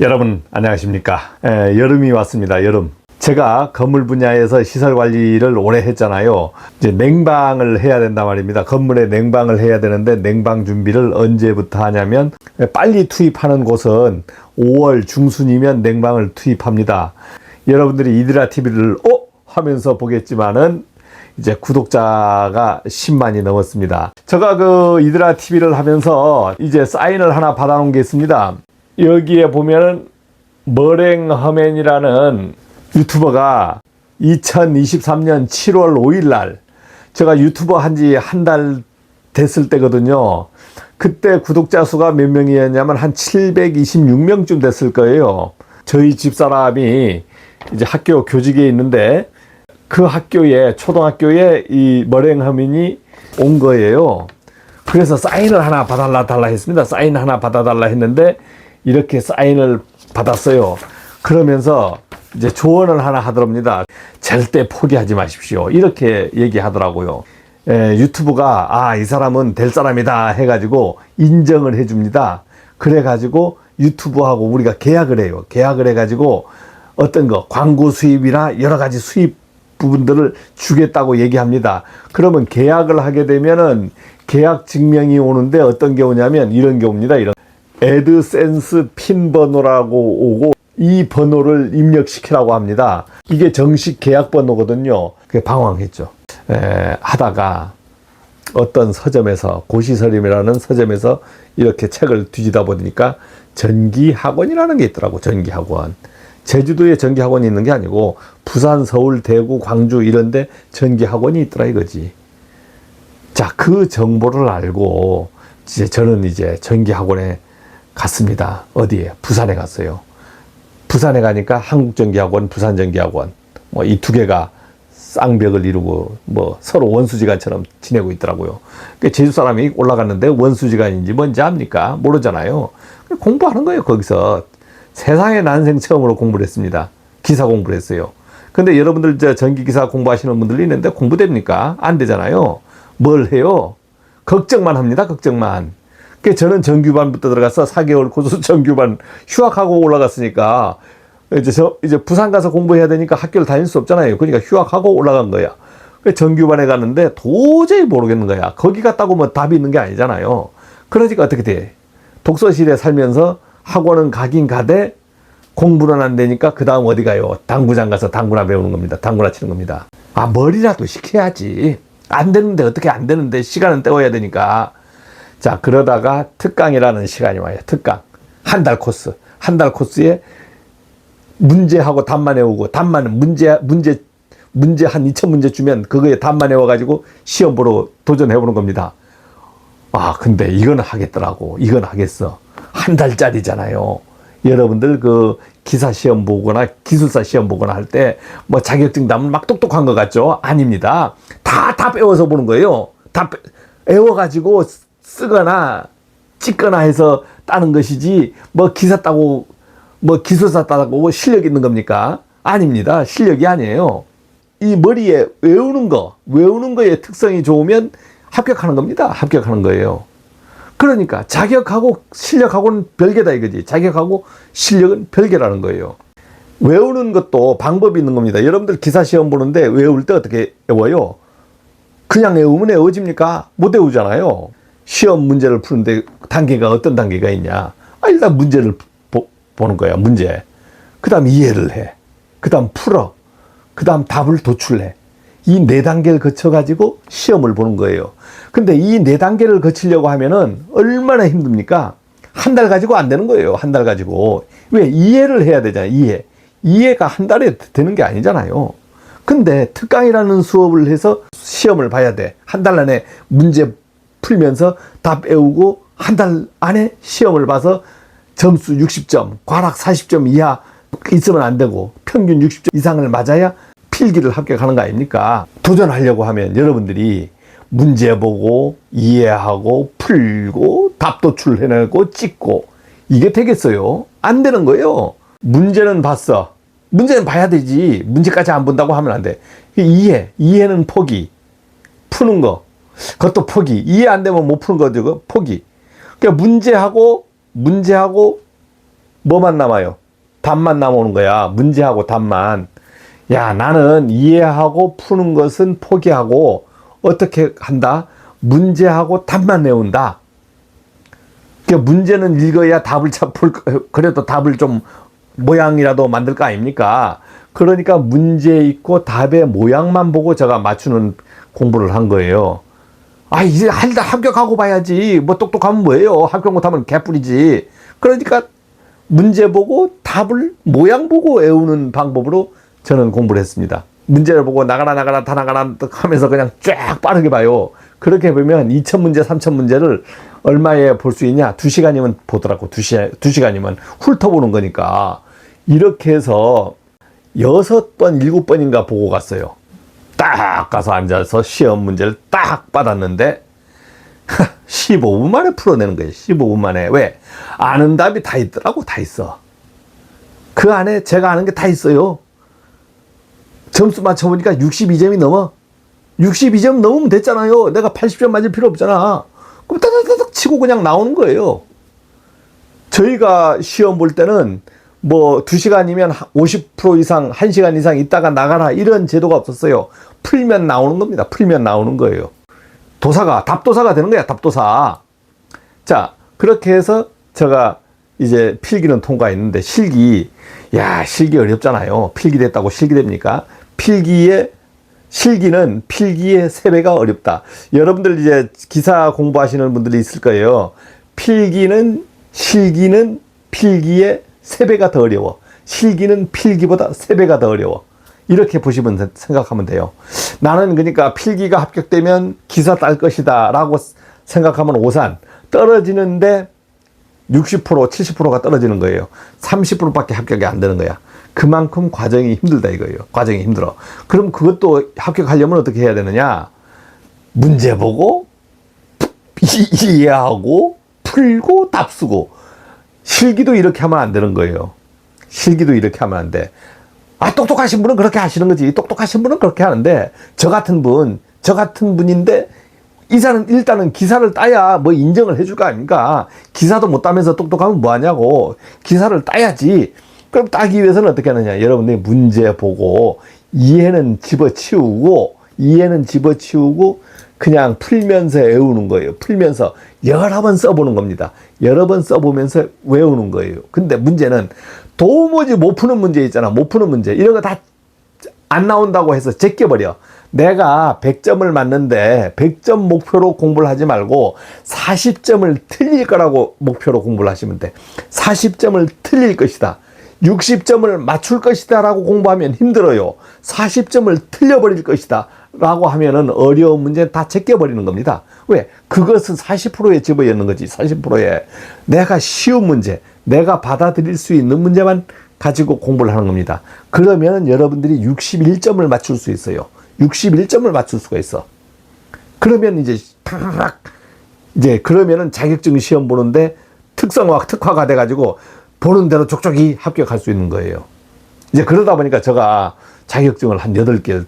여러분 안녕하십니까? 에, 여름이 왔습니다. 여름. 제가 건물 분야에서 시설 관리를 오래 했잖아요. 이제 냉방을 해야 된단 말입니다. 건물에 냉방을 해야 되는데 냉방 준비를 언제부터 하냐면 빨리 투입하는 곳은 5월 중순이면 냉방을 투입합니다. 여러분들이 이드라 TV를 어 하면서 보겠지만은 이제 구독자가 10만이 넘었습니다. 제가 그 이드라 TV를 하면서 이제 사인을 하나 받아놓은 게 있습니다. 여기에 보면은 머랭허맨이라는 유튜버가 2023년 7월 5일 날 제가 유튜버 한 지 한 달 됐을 때거든요. 그때 구독자 수가 몇 명이었냐면 한 726명쯤 됐을 거예요. 저희 집사람이 이제 학교 교직에 있는데 그 학교에 초등학교에 이 머랭허민이 온 거예요. 그래서 사인을 하나 받아달라 달라 했습니다. 사인 하나 받아달라 했는데 이렇게 사인을 받았어요. 그러면서 이제 조언을 하나 하더랍니다. 절대 포기하지 마십시오. 이렇게 얘기하더라고요. 에, 유튜브가 아, 이 사람은 될 사람이다 해가지고 인정을 해줍니다. 그래가지고 유튜브하고 우리가 계약을 해요. 계약을 해가지고 어떤 거 광고 수입이나 여러 가지 수입 부분들을 주겠다고 얘기합니다. 그러면 계약을 하게 되면은 계약 증명이 오는데 어떤 게 오냐면 이런 게 옵니다. 이런 애드센스 핀 번호라고 오고 이 번호를 입력시키라고 합니다. 이게 정식 계약 번호거든요. 그게 방황했죠. 에, 하다가 어떤 서점에서 고시설임이라는 서점에서 이렇게 책을 뒤지다 보니까 전기학원이라는 게 있더라고. 전기학원. 제주도에 전기학원이 있는 게 아니고 부산, 서울, 대구, 광주 이런데 전기학원이 있더라 이거지. 자, 그 정보를 알고 이제 저는 이제 전기학원에 갔습니다. 어디에? 부산에 갔어요. 부산에 가니까 한국전기학원, 부산전기학원 뭐 이 두 개가 쌍벽을 이루고 뭐 서로 원수지간처럼 지내고 있더라고요. 그 제주 사람이 올라갔는데 원수지간인지 뭔지 압니까? 모르잖아요. 공부하는 거예요 거기서 세상에 난생 처음으로 공부를 했습니다. 기사 공부를 했어요. 근데 여러분들 저 전기 기사 공부하시는 분들이 있는데 공부됩니까? 안 되잖아요. 뭘 해요? 걱정만 합니다. 걱정만. 그 저는 정규반부터 들어가서 4개월 고수 정규반 휴학하고 올라갔으니까 이제 저 이제 부산 가서 공부해야 되니까 학교를 다닐 수 없잖아요. 그러니까 휴학하고 올라간 거야. 그 정규반에 갔는데 도저히 모르겠는 거야. 거기 갔다고 뭐 답이 있는 게 아니잖아요. 그러니까 어떻게 돼? 독서실에 살면서 학원은 가긴 가되 공부는 안 되니까 그 다음 어디 가요? 당구장 가서 당구나 배우는 겁니다. 당구나 치는 겁니다. 아 머리라도 시켜야지. 안 되는데 어떻게 안 되는데 시간은 때워야 되니까. 자 그러다가 특강이라는 시간이 와요. 특강 한 달 코스 한 달 코스에 문제하고 답만 외우고 답만 문제 문제 문제 한 2천 문제 주면 그거에 답만 외워가지고 시험 보러 도전해 보는 겁니다. 아 근데 이건 하겠더라고. 이건 하겠어. 한 달짜리잖아요. 여러분들 그 기사 시험 보거나 기술사 시험 보거나 할 때 뭐 자격증 따면 막 똑똑한 것 같죠? 아닙니다. 다 다 배워서 보는 거예요. 다 배- 외워가지고 쓰거나 찍거나 해서 따는 것이지 뭐 기사 따고 뭐 기술사 따고 실력 있는 겁니까? 아닙니다. 실력이 아니에요. 이 머리에 외우는 거, 외우는 거에 특성이 좋으면 합격하는 겁니다. 합격하는 거예요. 그러니까 자격하고 실력하고는 별개다 이거지. 자격하고 실력은 별개라는 거예요. 외우는 것도 방법이 있는 겁니다. 여러분들 기사 시험 보는데 외울 때 어떻게 외워요? 그냥 외우면 외워집니까? 못 외우잖아요. 시험 문제를 푸는데 단계가 어떤 단계가 있냐? 아, 일단 문제를 보, 보는 거야, 문제. 그 다음 이해를 해. 그 다음 풀어. 그 다음 답을 도출해. 이 네 단계를 거쳐가지고 시험을 보는 거예요. 근데 이 네 단계를 거치려고 하면은 얼마나 힘듭니까? 한 달 가지고 안 되는 거예요. 한 달 가지고. 왜? 이해를 해야 되잖아요. 이해. 이해가 한 달에 되는 게 아니잖아요. 근데 특강이라는 수업을 해서 시험을 봐야 돼. 한 달 안에 문제 풀면서 답 외우고 한 달 안에 시험을 봐서 점수 60점, 과락 40점 이하 있으면 안 되고 평균 60점 이상을 맞아야 필기를 합격하는 거 아닙니까? 도전하려고 하면 여러분들이 문제 보고 이해하고 풀고 답 도출해내고 찍고 이게 되겠어요? 안 되는 거예요. 문제는 봤어. 문제는 봐야 되지. 문제까지 안 본다고 하면 안 돼. 이해, 이해는 포기. 푸는 거. 그것도 포기. 이해 안 되면 못 푸는 거죠. 포기. 그러니까 문제하고, 문제하고, 뭐만 남아요? 답만 남아오는 거야. 문제하고 답만. 야, 나는 이해하고 푸는 것은 포기하고 어떻게 한다? 문제하고 답만 내온다. 그러니까 문제는 읽어야 답을 찾풀 그래도 답을 좀 모양이라도 만들 거 아닙니까? 그러니까 문제 있고 답의 모양만 보고 제가 맞추는 공부를 한 거예요. 아 이제 할다 합격하고 봐야지 뭐 똑똑하면 뭐예요? 합격 못하면 개뿔이지. 그러니까 문제 보고 답을 모양 보고 외우는 방법으로 저는 공부를 했습니다. 문제를 보고 나가라 나가라 다 나가라 하면서 그냥 쫙 빠르게 봐요. 그렇게 보면 2,000문제, 3,000문제를 얼마에 볼 수 있냐? 2시간이면 보더라고. 2시, 2시간이면 훑어보는 거니까. 이렇게 해서 6번, 7번인가 보고 갔어요. 딱 가서 앉아서 시험 문제를 딱 받았는데 15분 만에 풀어내는 거예요. 15분 만에. 왜? 아는 답이 다 있더라고. 다 있어. 그 안에 제가 아는 게 다 있어요. 점수 맞춰보니까 62점이 넘어. 62점 넘으면 됐잖아요. 내가 80점 맞을 필요 없잖아. 그럼 따다다닥 치고 그냥 나오는 거예요. 저희가 시험 볼 때는 뭐 2시간이면 50% 이상, 1시간 이상 있다가 나가라 이런 제도가 없었어요. 풀면 나오는 겁니다. 풀면 나오는 거예요. 도사가, 답도사가 되는 거야, 답도사. 자, 그렇게 해서 제가 이제 필기는 통과했는데 실기, 야, 실기 어렵잖아요. 필기 됐다고 실기 됩니까? 필기에 실기는 필기의 세 배가 어렵다. 여러분들 이제 기사 공부하시는 분들이 있을 거예요. 필기는 실기는 필기의 세 배가 더 어려워. 실기는 필기보다 세 배가 더 어려워. 이렇게 보시면 돼- 생각하면 돼요. 나는 그러니까 필기가 합격되면 기사 딸 것이다 라고 생각하면 오산 떨어지는데 60% 70%가 떨어지는 거예요. 30%밖에 합격이 안 되는 거야. 그만큼 과정이 힘들다 이거예요. 과정이 힘들어. 그럼 그것도 합격하려면 어떻게 해야 되느냐? 문제 보고 이- 이해하고 풀고 답 쓰고 실기도 이렇게 하면 안 되는 거예요. 실기도 이렇게 하면 안 돼. 아, 똑똑하신 분은 그렇게 하시는 거지. 똑똑하신 분은 그렇게 하는데, 저 같은 분, 저 같은 분인데, 이사는 일단은 기사를 따야 뭐 인정을 해줄 거 아닙니까? 기사도 못 따면서 똑똑하면 뭐 하냐고. 기사를 따야지. 그럼 따기 위해서는 어떻게 하느냐. 여러분들이 문제 보고, 이해는 집어치우고, 이해는 집어치우고, 그냥 풀면서 외우는 거예요. 풀면서 여러 번 써보는 겁니다. 여러 번 써보면서 외우는 거예요. 근데 문제는 도무지 못 푸는 문제 있잖아. 못 푸는 문제. 이런 거 다 안 나온다고 해서 제껴버려. 내가 100점을 맞는데 100점 목표로 공부를 하지 말고 40점을 틀릴 거라고 목표로 공부를 하시면 돼. 40점을 틀릴 것이다. 60점을 맞출 것이다 라고 공부하면 힘들어요. 40점을 틀려버릴 것이다 라고 하면은 어려운 문제 다 제껴버리는 겁니다. 왜? 그것은 40%에 집어넣는 거지. 40%에. 내가 쉬운 문제, 내가 받아들일 수 있는 문제만 가지고 공부를 하는 겁니다. 그러면 여러분들이 61점을 맞출 수 있어요. 61점을 맞출 수가 있어. 그러면 이제 팍 이제 그러면은 자격증 시험 보는데 특성화 특화가 돼 가지고 보는 대로 족족이 합격할 수 있는 거예요. 이제 그러다 보니까 제가 자격증을 한 여덟 개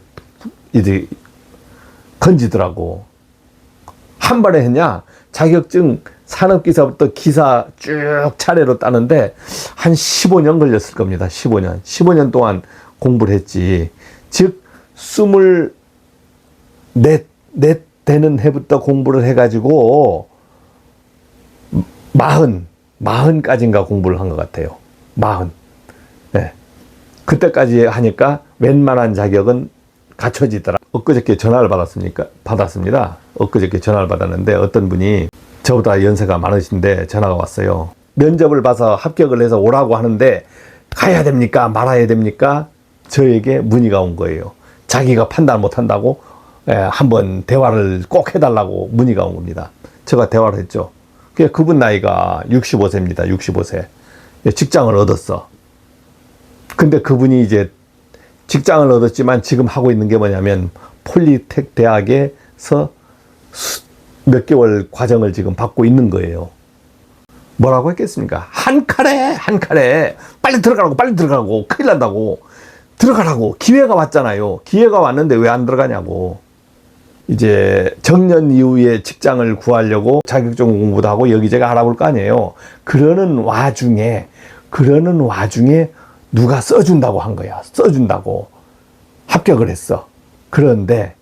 이제 건지더라고. 한 번에 했냐? 자격증 산업기사부터 기사 쭉 차례로 따는데 한 15년 걸렸을 겁니다. 15년. 15년 동안 공부를 했지. 즉, 24, 넷 되는 해부터 공부를 해가지고 마흔, 마흔까지인가 공부를 한 것 같아요. 마흔. 네. 그때까지 하니까 웬만한 자격은 갖춰지더라. 엊그저께 전화를 받았습니까? 받았습니다. 엊그저께 전화를 받았는데 어떤 분이 저보다 연세가 많으신데 전화가 왔어요. 면접을 봐서 합격을 해서 오라고 하는데 가야 됩니까? 말아야 됩니까? 저에게 문의가 온 거예요. 자기가 판단 못 한다고 예, 한번 대화를 꼭 해달라고 문의가 온 겁니다. 제가 대화를 했죠. 그 그분 나이가 65세입니다. 65세. 예, 직장을 얻었어. 근데 그분이 이제 직장을 얻었지만 지금 하고 있는 게 뭐냐면 폴리텍 대학에서 수- 몇 개월 과정을 지금 받고 있는 거예요. 뭐라고 했겠습니까? 한 칼에 한 칼에 빨리 들어가라고 빨리 들어가라고 큰일 난다고 들어가라고 기회가 왔잖아요. 기회가 왔는데 왜 안 들어가냐고. 이제 정년 이후에 직장을 구하려고 자격증 공부도 하고 여기저기 알아볼 거 아니에요. 그러는 와중에 그러는 와중에 누가 써준다고 한 거야. 써준다고. 합격을 했어. 그런데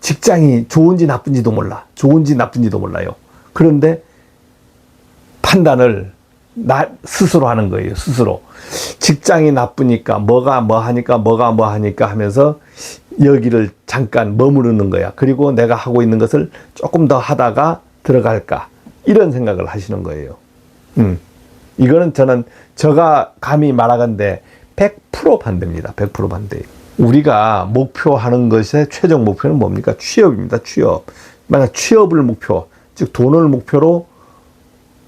직장이 좋은지 나쁜지도 몰라. 좋은지 나쁜지도 몰라요. 그런데 판단을 나 스스로 하는 거예요. 스스로. 직장이 나쁘니까 뭐가 뭐 하니까 뭐가 뭐 하니까 하면서 여기를 잠깐 머무르는 거야. 그리고 내가 하고 있는 것을 조금 더 하다가 들어갈까. 이런 생각을 하시는 거예요. 음. 이거는 저는 제가 감히 말하건대 100% 반대입니다. 100% 반대. 우리가 목표하는 것의 최종 목표는 뭡니까? 취업입니다. 취업. 만약 취업을 목표, 즉 돈을 목표로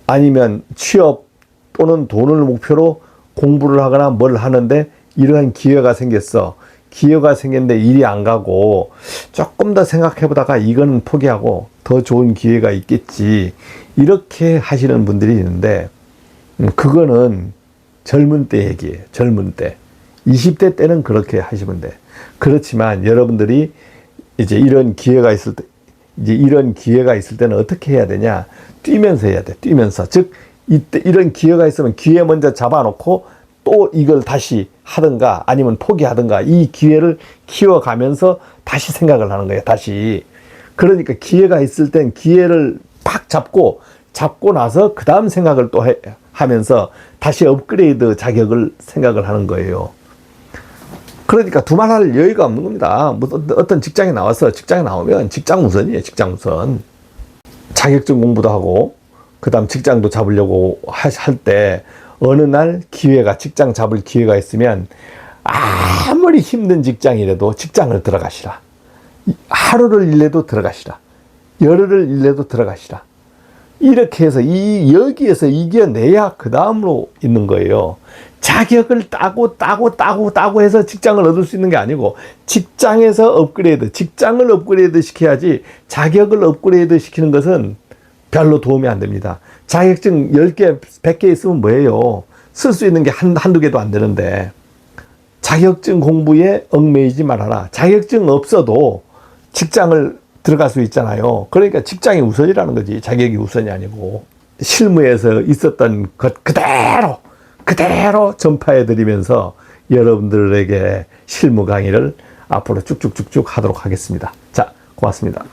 아니면 취업 또는 돈을 목표로 공부를 하거나 뭘 하는데 이러한 기회가 생겼어. 기회가 생겼는데 일이 안 가고 조금 더 생각해 보다가 이거는 포기하고 더 좋은 기회가 있겠지. 이렇게 하시는 분들이 있는데 음, 그거는 젊은 때 얘기예요. 젊은 때. 20대 때는 그렇게 하시면 돼. 그렇지만 여러분들이 이제 이런 기회가 있을 때, 이제 이런 기회가 있을 때는 어떻게 해야 되냐? 뛰면서 해야 돼. 뛰면서. 즉, 이때 이런 기회가 있으면 기회 먼저 잡아놓고 또 이걸 다시 하든가 아니면 포기하든가 이 기회를 키워가면서 다시 생각을 하는 거예요. 다시. 그러니까 기회가 있을 땐 기회를 팍 잡고 잡고 나서 그 다음 생각을 또 해, 하면서 다시 업그레이드 자격을 생각을 하는 거예요. 그러니까 두말할 여유가 없는 겁니다. 어떤 직장에 나와서 직장에 나오면 직장 우선이에요. 직장 우선. 자격증 공부도 하고 그다음 직장도 잡으려고 할 때 어느 날 기회가 직장 잡을 기회가 있으면 아무리 힘든 직장이라도 직장을 들어가시라. 하루를 일해도 들어가시라. 열흘을 일해도 들어가시라. 이렇게 해서 이 여기에서 이겨내야 그 다음으로 있는 거예요. 자격을 따고 따고 따고 따고 해서 직장을 얻을 수 있는 게 아니고 직장에서 업그레이드, 직장을 업그레이드 시켜야지 자격을 업그레이드 시키는 것은 별로 도움이 안 됩니다. 자격증 10개, 100개 있으면 뭐예요? 쓸 수 있는 게 한, 한두 개도 안 되는데 자격증 공부에 얽매이지 말아라. 자격증 없어도 직장을 들어갈 수 있잖아요. 그러니까 직장이 우선이라는 거지. 자격이 우선이 아니고. 실무에서 있었던 것 그대로, 그대로 전파해 드리면서 여러분들에게 실무 강의를 앞으로 쭉쭉쭉쭉 하도록 하겠습니다. 자, 고맙습니다.